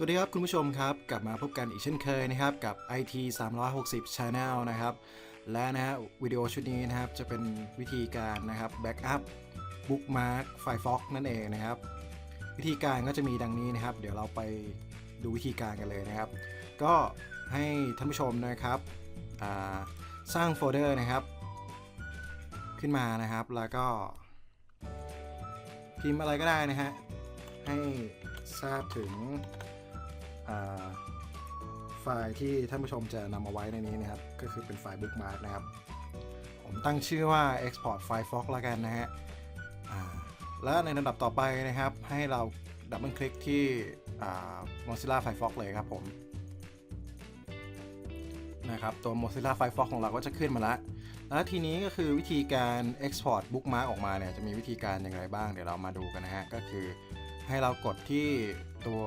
สวัสดีครับคุณผู้ชมครับ กลับมาพบกันอีกเช่นเคยนะครับ กับ IT 360 Channel นะครับ และนะฮะวิดีโอชุดนี้นะครับ จะเป็นวิธีการนะครับแบ็กอัพบุ๊กมาร์คไฟฟ็อกนั่นเองนะครับ วิธีการก็จะมีดังนี้นะครับ เดี๋ยวเราไปดูวิธีการกันเลยนะครับ ก็ให้ท่านผู้ชมนะครับสร้างโฟลเดอร์นะครับ ขึ้นมานะครับแล้วก็ พิมพ์อะไรก็ได้นะฮะให้ทราบถึง ไฟล์ที่ท่านผู้ชมจะนำมาไว้ในนี้นะครับ ก็คือเป็นไฟล์ bookmark นะครับ ผมตั้งชื่อว่า export file fox แล้วกันนะฮะแล้วในลำดับต่อไปนะครับ ให้เราดับเบิลคลิกที่ Mozilla Firefox เลยครับผมนะครับตัว Mozilla Firefox ของเราก็จะขึ้นมาแล้ว แล้วทีนี้ก็คือวิธีการ export bookmark ออกมาเนี่ยจะมีวิธีการอย่างไรบ้าง เดี๋ยวเรามาดูกันนะฮะ ก็คือให้เรากดที่ตัว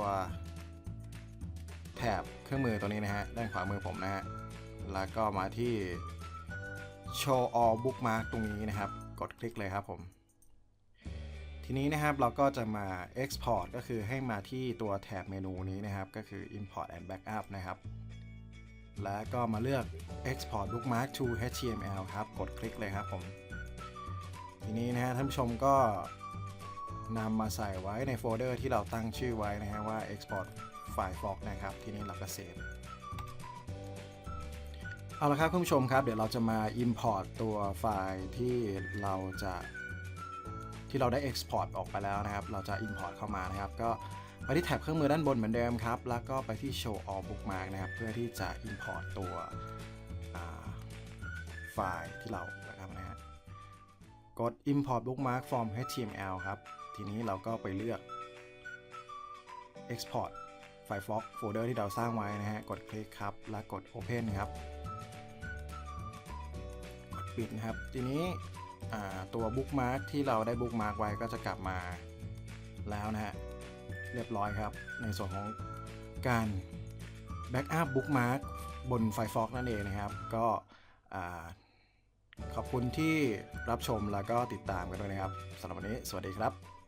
แถบเครื่องมือตัวนี้นะฮะ ด้านขวามือผมนะฮะ แล้วก็มาที่ show all bookmark ตรงนี้นะครับ กดคลิกเลยครับผม ทีนี้นะครับเราก็จะมา export ก็คือให้มาที่ตัวแถบเมนูนี้นะครับ ก็คือ import and backup นะครับ แล้วก็มาเลือก export bookmark to html ครับ กดคลิกเลยครับผม ทีนี้นะฮะท่านผู้ชมก็นำมาใส่ไว้ในโฟลเดอร์ที่เราตั้งชื่อไว้นะฮะว่า export file fox นะครับ ทีนี้เราก็เซฟเอาละครับคุณผู้ชมครับ เดี๋ยวเราจะมา import ตัวไฟล์ที่เราจะที่เราได้ export ออกไปแล้วนะครับ เราจะ import เข้ามานะครับ ก็ไปที่แท็บเครื่องมือด้านบนเหมือนเดิมครับ แล้วก็ไปที่ show all bookmark นะครับ เพื่อที่จะ import ตัวไฟล์ที่เรานะครับนะฮะกด import bookmark from html ครับ ทีนี้เราก็ไปเลือก export firefox โฟลเดอร์ที่เราสร้างไว้นะฮะ กดคลิกครับ แล้วกด open ครับ กดปิดนะครับ ทีนี้ตัว bookmark ที่เราได้ bookmark ไว้ก็จะกลับมาแล้วนะฮะ เรียบร้อยครับ ในส่วนของการ backup bookmark บน Firefox นั่นเองนะครับ ก็ขอบคุณที่รับชมแล้วก็ติดตามกันด้วยนะครับสำหรับวันนี้ สวัสดีครับ